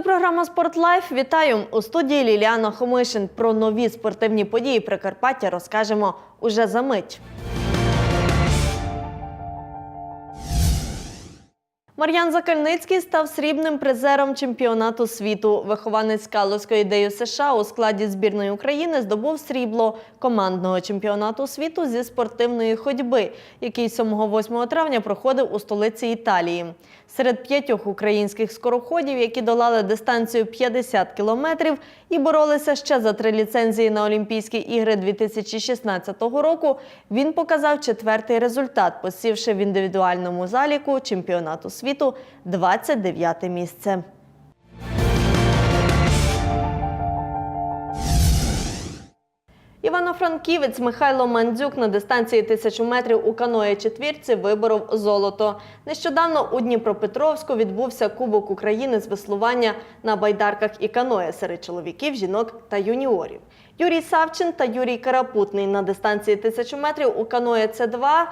Це програма «Спортлайф». Вітаю у студії Ліліана Хомишин. Про нові спортивні події Прикарпаття розкажемо уже за мить. Мар'ян Закальницький став срібним призером чемпіонату світу. Вихованець Каловської ідеї США у складі збірної України здобув срібло командного чемпіонату світу зі спортивної ходьби, який 7-8 травня проходив у столиці Італії. Серед п'ятьох українських скороходів, які долали дистанцію 50 кілометрів і боролися ще за три ліцензії на Олімпійські ігри 2016 року, він показав четвертий результат, посівши в індивідуальному заліку чемпіонату світу 29 місце. Івано-Франківець Михайло Мандзюк на дистанції тисячу метрів у каної четвірці виборов золото. Нещодавно у Дніпропетровську відбувся Кубок України з веслування на байдарках і каное серед чоловіків, жінок та юніорів. Юрій Савчин та Юрій Карапутний на дистанції тисячу метрів у каное С2 е,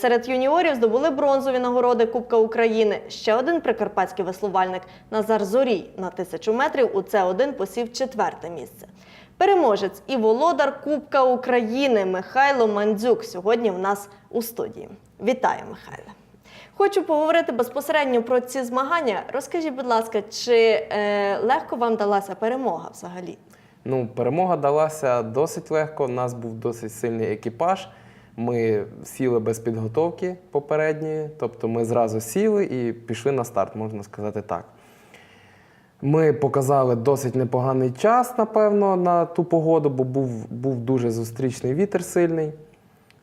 серед юніорів здобули бронзові нагороди Кубка України. Ще один прикарпатський веслувальник Назар Зорій на тисячу метрів у С1 посів четверте місце. Переможець і володар Кубка України Михайло Мандзюк сьогодні в нас у студії. Вітаю, Михайле! Хочу поговорити безпосередньо про ці змагання. Розкажіть, будь ласка, чи е, легко вам далася перемога взагалі? Ну, перемога далася досить легко. У нас був досить сильний екіпаж. Ми сіли без підготовки попередньої, тобто ми зразу сіли і пішли на старт, можна сказати так. Ми показали досить непоганий час, напевно, на ту погоду, бо був, був дуже зустрічний вітер сильний.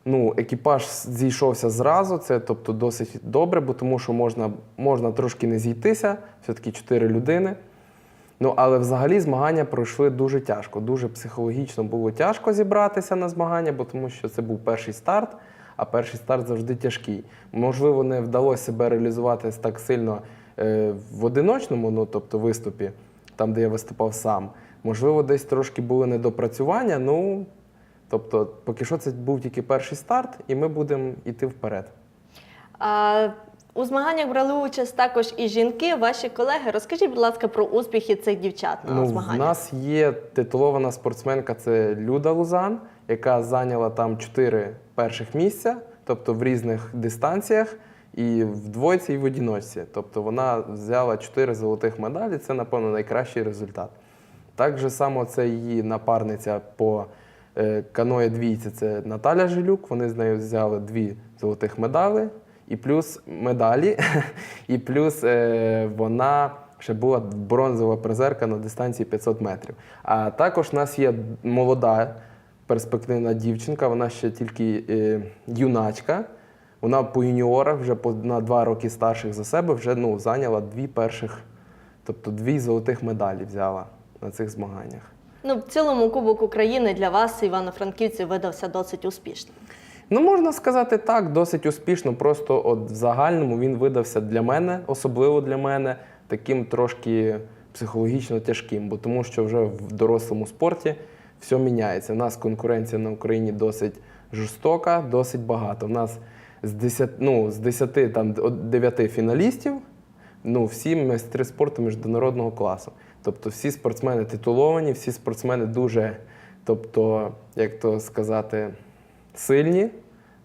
Ну, екіпаж зійшовся зразу, це тобто досить добре, бо тому що можна, можна трошки не зійтися, все-таки чотири людини. Ну, але взагалі змагання пройшли дуже тяжко. Дуже психологічно було тяжко зібратися на змагання, бо тому що це був перший старт, а перший старт завжди тяжкий. Можливо, не вдалося себе реалізувати так сильно е, в одиночному, ну тобто виступі, там, де я виступав сам. Можливо, десь трошки були недопрацювання. Ну, тобто, поки що це був тільки перший старт, і ми будемо йти вперед. А, у змаганнях брали участь також і жінки, ваші колеги. Розкажіть, будь ласка, про успіхи цих дівчат на Ну, змаганнях. нас є титулована спортсменка, це Люда Лузан, яка зайняла там чотири перших місця, тобто в різних дистанціях, і в двойці, і в одіночці. Тобто вона взяла чотири золотих медалі. Це, напевно, найкращий результат. Так же само це її напарниця по е, каное двійці, це Наталя Жилюк. Вони з нею взяли дві золотих медалі, і плюс медалі, і плюс е, вона ще була бронзова призерка на дистанції 500 метрів. А також у нас є молода перспективна дівчинка, вона ще тільки е, юначка. Вона по юніорах вже по, на два роки старших за себе вже ну, зайняла дві перших, тобто дві золотих медалі взяла на цих змаганнях. Ну, в цілому Кубок України для вас, івано-франківців, видався досить успішним. Ну, можна сказати так, досить успішно. Просто от в загальному він видався для мене, особливо для мене, таким трошки психологічно тяжким, бо тому що вже в дорослому спорті все міняється. У нас конкуренція на Україні досить жорстока, досить багато. У нас з 10, ну, з 10 там, от 9 фіналістів, ну, всі майстри спорту міжнародного класу. Тобто всі спортсмени титуловані, всі спортсмени дуже, тобто, як то сказати, сильні,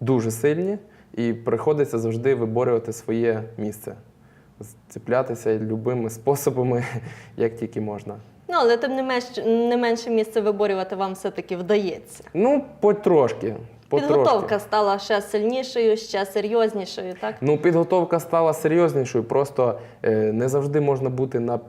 дуже сильні, і приходиться завжди виборювати своє місце, цеплятися любими способами, як тільки можна. Ну, але тим не менш не менше місце виборювати вам все-таки вдається. Ну, потрошки. потрошки. Підготовка стала ще сильнішою, ще серйознішою, так? Ну, підготовка стала серйознішою. Просто е, не завжди можна бути на,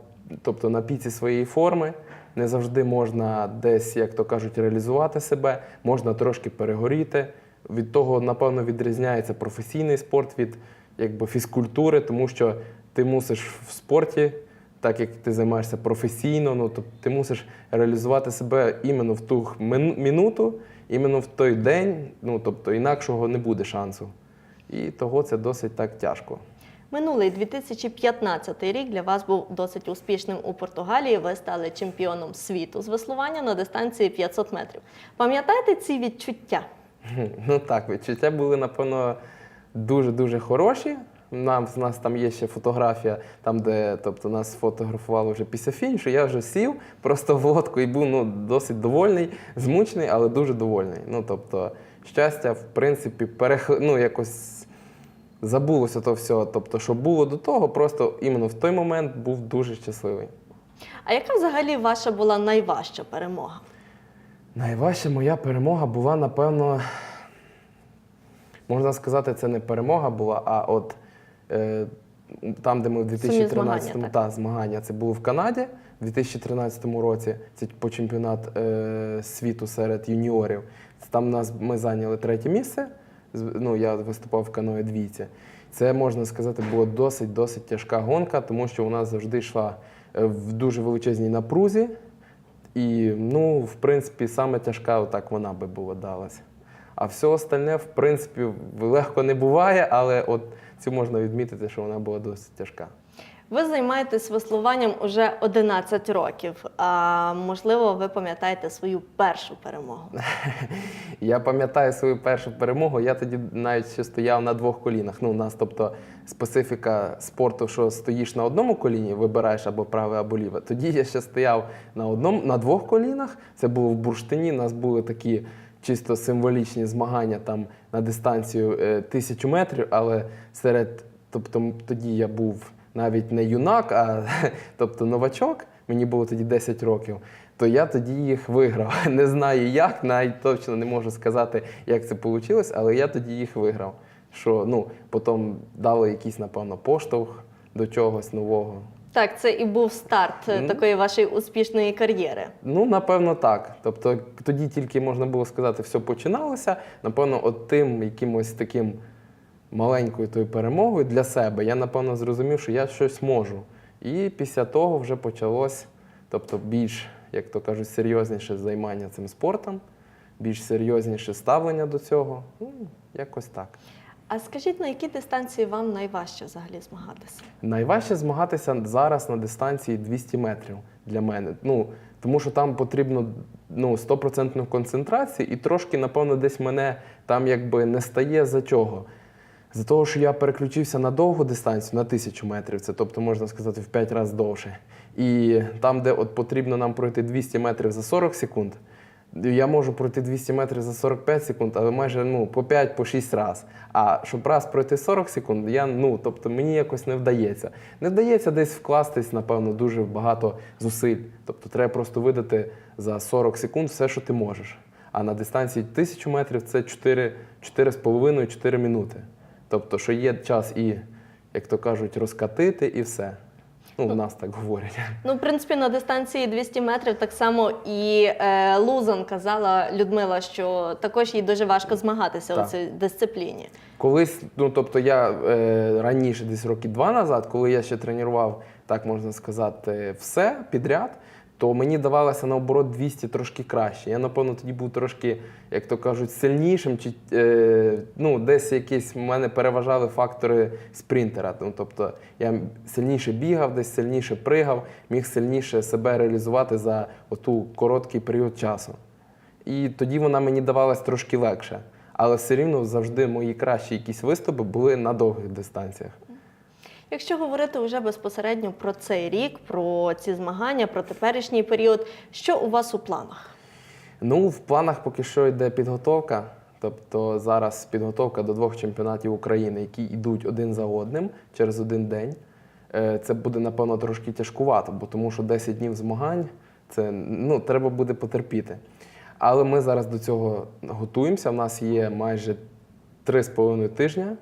тобто, на піці своєї форми, не завжди можна десь, як то кажуть, реалізувати себе, можна трошки перегоріти. Від того, напевно, відрізняється професійний спорт від якби, фізкультури, тому що ти мусиш в спорті, так як ти займаєшся професійно, ну, то ти мусиш реалізувати себе іменно в ту мин- минуту, іменно в той день, ну, тобто інакшого не буде шансу. І того це досить так тяжко. Минулий 2015 рік для вас був досить успішним у Португалії. Ви стали чемпіоном світу з веслування на дистанції 500 метрів. Пам'ятаєте ці відчуття? Ну так, відчуття були, напевно, дуже-дуже хороші. Нам, в нас там є ще фотографія, там, де тобто, нас фотографували вже після фінішу. Я вже сів просто в лодку і був ну, досить довольний, змучений, але дуже довольний. Ну, тобто, щастя, в принципі, перех... ну, якось забулося то все. Тобто, що було до того, просто іменно в той момент був дуже щасливий. А яка взагалі ваша була найважча перемога? Найважча моя перемога була, напевно, можна сказати, це не перемога була, а от е, там, де ми в 2013 змагання, та, змагання, це було в Канаді в 2013 році. Це по чемпіонат е, світу серед юніорів. Там нас ми зайняли третє місце. Ну, я виступав в каної двійці. Це можна сказати, була досить досить тяжка гонка, тому що у нас завжди йшла е, в дуже величезній напрузі. І, ну, в принципі, саме тяжка отак вона би була далася. А все остальне, в принципі, легко не буває, але от цю можна відмітити, що вона була досить тяжка. Ви займаєтесь веслуванням уже 11 років. А можливо, ви пам'ятаєте свою першу перемогу? Я пам'ятаю свою першу перемогу. Я тоді навіть ще стояв на двох колінах. Ну, у нас, тобто, специфіка спорту, що стоїш на одному коліні, вибираєш або праве, або ліве. Тоді я ще стояв на одному, на двох колінах. Це було в бурштині. У нас були такі чисто символічні змагання там на дистанцію е, тисячу метрів, але серед, тобто, тоді я був навіть не юнак, а тобто новачок. Мені було тоді 10 років. То я тоді їх виграв. Не знаю як, навіть точно не можу сказати, як це вийшло, але я тоді їх виграв. Що ну, потім дали якийсь, напевно, поштовх до чогось нового. Так, це і був старт Ну. такої вашої успішної кар'єри. Ну, напевно, так. Тобто тоді тільки можна було сказати, все починалося. Напевно, от тим якимось таким маленькою тою перемогою для себе я, напевно, зрозумів, що я щось можу. І після того вже почалось, тобто більш, як то кажуть, серйозніше займання цим спортом, більш серйозніше ставлення до цього. Ну, якось так. А скажіть, на якій дистанції вам найважче взагалі змагатися? Найважче змагатися зараз на дистанції 200 метрів для мене. Ну, тому що там потрібно ну, 100% концентрації, і трошки, напевно, десь мене там якби не стає за чого. За того, що я переключився на довгу дистанцію, на 1000 метрів, це тобто можна сказати в 5 разів довше. І там, де от потрібно нам пройти 200 метрів за 40 секунд, я можу пройти 200 метрів за 45 секунд, але майже ну, по 5 по 6 разів. А щоб раз пройти 40 секунд, я, ну, тобто мені якось не вдається. Не вдається десь вкластись, напевно, дуже багато зусиль. Тобто треба просто видати за 40 секунд все, що ти можеш. А на дистанції 1000 метрів це 4, 4,5-4 минути. Тобто, що є час і, як то кажуть, розкатити і все. Ну, в нас так говорять. Ну, в принципі, на дистанції 200 метрів так само і е, Лузан казала Людмила, що також їй дуже важко змагатися Так. у цій дисципліні. Колись, ну тобто я е, раніше, десь роки два назад, коли я ще тренував, так можна сказати, все підряд, то мені давалося наоборот 200 трошки краще. Я, напевно, тоді був трошки, як то кажуть, сильнішим, чи е, ну, десь якісь в мене переважали фактори спринтера. Ну, тобто я сильніше бігав, десь сильніше пригав, міг сильніше себе реалізувати за оту короткий період часу. І тоді вона мені давалась трошки легше. Але все рівно завжди мої кращі якісь виступи були на довгих дистанціях. Якщо говорити вже безпосередньо про цей рік, про ці змагання, про теперішній період, що у вас у планах? Ну, в планах поки що йде підготовка. Тобто зараз підготовка до двох чемпіонатів України, які йдуть один за одним через один день. Е, Це буде, напевно, трошки тяжкувато, бо тому що 10 днів змагань це ну, треба буде потерпіти. Але ми зараз до цього готуємося. У нас є майже 3,5 тижня.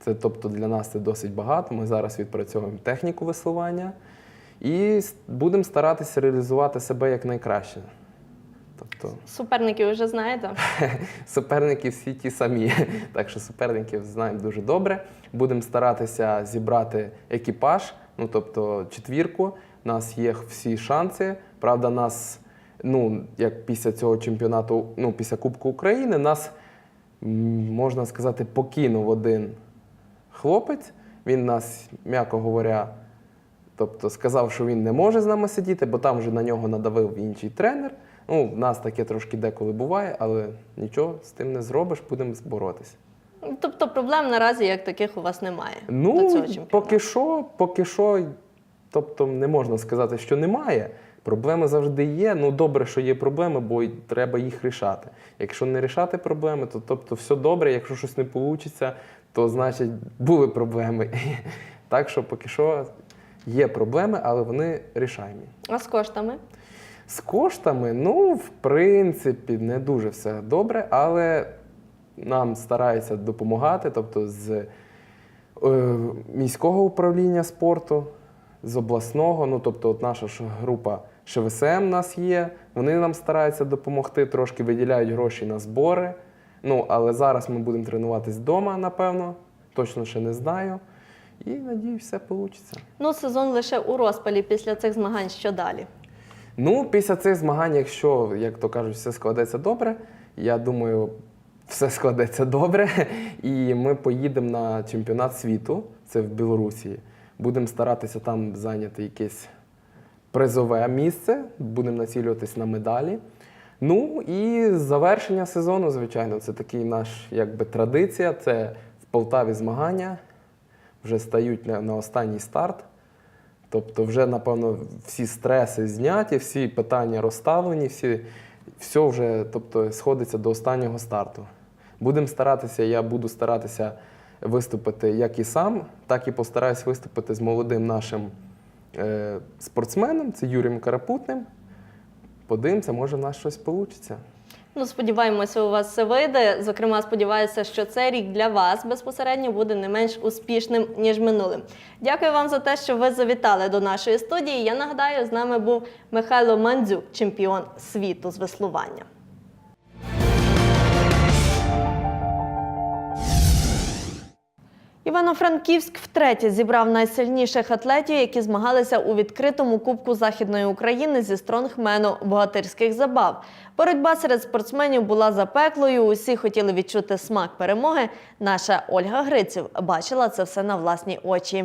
Це тобто для нас це досить багато. Ми зараз відпрацьовуємо техніку веслування і будемо старатися реалізувати себе як найкраще. Тобто Суперників вже знаєте? суперники всі ті самі. Так що суперників знаємо дуже добре. Будемо старатися зібрати екіпаж, ну тобто четвірку. У нас є всі шанси. Правда, нас, ну, як після цього чемпіонату, ну, після Кубку України, нас, можна сказати, покинув один хлопець. Він нас, м'яко говоря, Тобто сказав, що він не може з нами сидіти, бо там вже на нього надавив інший тренер. Ну, в нас таке трошки деколи буває, але нічого з тим не зробиш, будемо боротися. Тобто проблем наразі як таких у вас немає до Ну, цього чемпіонату. поки що, поки що, тобто не можна сказати, що немає. Проблеми завжди є. Ну добре, що є проблеми, бо треба їх рішати. Якщо не рішати проблеми, то тобто все добре. Якщо щось не вийде, то значить були проблеми. Так що поки що є проблеми, але вони рішаємі. А з коштами? З коштами, ну, в принципі, не дуже все добре, але нам стараються допомагати, тобто з е, міського управління спорту, з обласного, ну тобто, от наша ж група ШВСМ у нас є, вони нам стараються допомогти, трошки виділяють гроші на збори. Ну, але зараз ми будемо тренуватись вдома, напевно, точно ще не знаю. І надіюсь, все вийде. Ну, сезон лише у розпалі після цих змагань. Що далі? Ну, після цих змагань, якщо, як то кажуть, все складеться добре, я думаю, все складеться добре. І ми поїдемо на чемпіонат світу, це в Білорусі. Будемо старатися там зайняти якесь призове місце, будемо націлюватись на медалі. Ну і завершення сезону, звичайно, це такий наш якби традиція. Це в Полтаві змагання. Вже стають на, на останній старт. Тобто, вже, напевно, всі стреси зняті, всі питання розставлені, всі, все вже тобто, сходиться до останнього старту. Будемо старатися, я буду старатися виступити як і сам, так і постараюсь виступити з молодим нашим е, спортсменом, це Юрієм Карапутним. Подивимося, може в нас щось вийде. Ну, сподіваємося, у вас все вийде. Зокрема, сподіваюся, що цей рік для вас безпосередньо буде не менш успішним ніж минулим. Дякую вам за те, що ви завітали до нашої студії. Я нагадаю, з нами був Михайло Мандзюк, чемпіон світу з веслування. Івано-Франківськ втретє зібрав найсильніших атлетів, які змагалися у відкритому Кубку Західної України зі стронгмену богатирських забав. Боротьба серед спортсменів була запеклою. Усі хотіли відчути смак перемоги. Наша Ольга Гриців бачила це все на власні очі.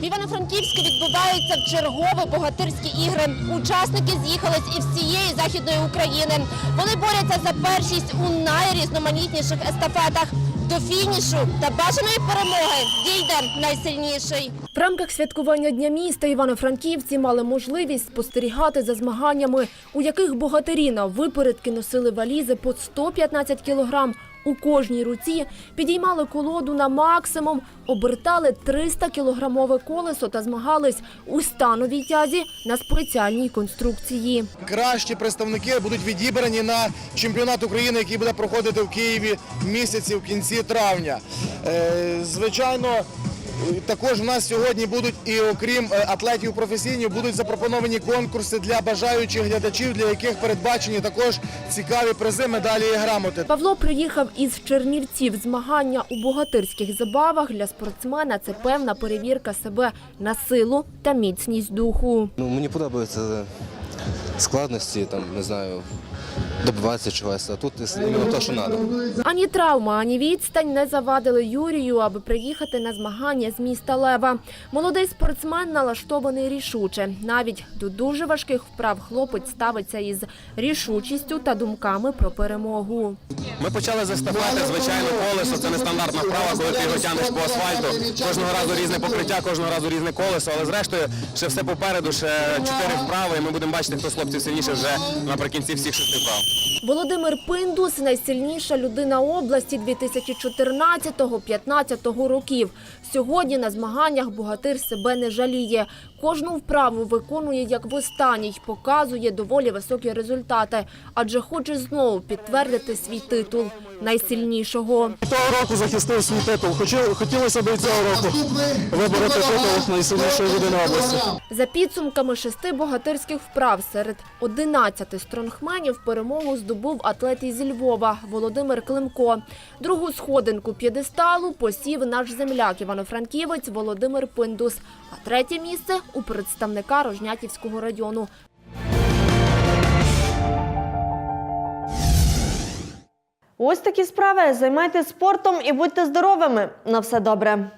В Івано-Франківську відбуваються чергові богатирські ігри. Учасники з'їхались із всієї західної України. Вони борються за першість у найрізноманітніших естафетах. До фінішу та бажаної перемоги дійде найсильніший. В рамках святкування Дня міста івано-франківці мали можливість спостерігати за змаганнями, у яких богатирі на випередки носили валізи по 115 кілограм. У кожній руці підіймали колоду на максимум, обертали 300-кілограмове колесо та змагались у становій тязі на спеціальній конструкції. кращі представники будуть відібрані на чемпіонат України, який буде проходити в Києві місяці в кінці травня. Е, Звичайно. Також в нас сьогодні будуть і окрім е, атлетів професійних, будуть запропоновані конкурси для бажаючих глядачів, для яких передбачені також цікаві призи, медалі і грамоти. Павло приїхав із Чернівців. Змагання у богатирських забавах для спортсмена це певна перевірка себе на силу та міцність духу. Ну, мені подобаються складності, там, не знаю, добиватися чогось, а тут іменно те, що треба. Ані травма, ані відстань не завадили Юрію, аби приїхати на змагання з міста Лева. Молодий спортсмен налаштований рішуче. Навіть до дуже важких вправ хлопець ставиться із рішучістю та думками про перемогу. Ми почали з естафети, звичайно, колесо це нестандартна вправа, коли ти його тягнеш по асфальту. Кожного разу різне покриття, кожного разу різне колесо, але зрештою ще все попереду, ще чотири вправи, і ми будемо бачити, хто з хлопців сильніше вже наприкінці всіх шести вправ. Володимир Пиндус найсильніша людина області 2014-15 років. Сьогодні на змаганнях богатир себе не жаліє. Кожну вправу виконує як востанній, показує доволі високі результати, адже хоче знову підтвердити свій титул найсильнішого. Того року захистив свій титул. Хотілося б і цього року вибороти титул найсильнішої людини області. За підсумками шести богатирських вправ серед 11 стронгменів перемогу здобув атлет із Львова Володимир Климко. Другу сходинку п'єдесталу посів наш земляк івано-франківець Володимир Пиндус, а третє місце у представника Рожнятівського району. Ось такі справи. Займайтесь спортом і будьте здоровими. На все добре.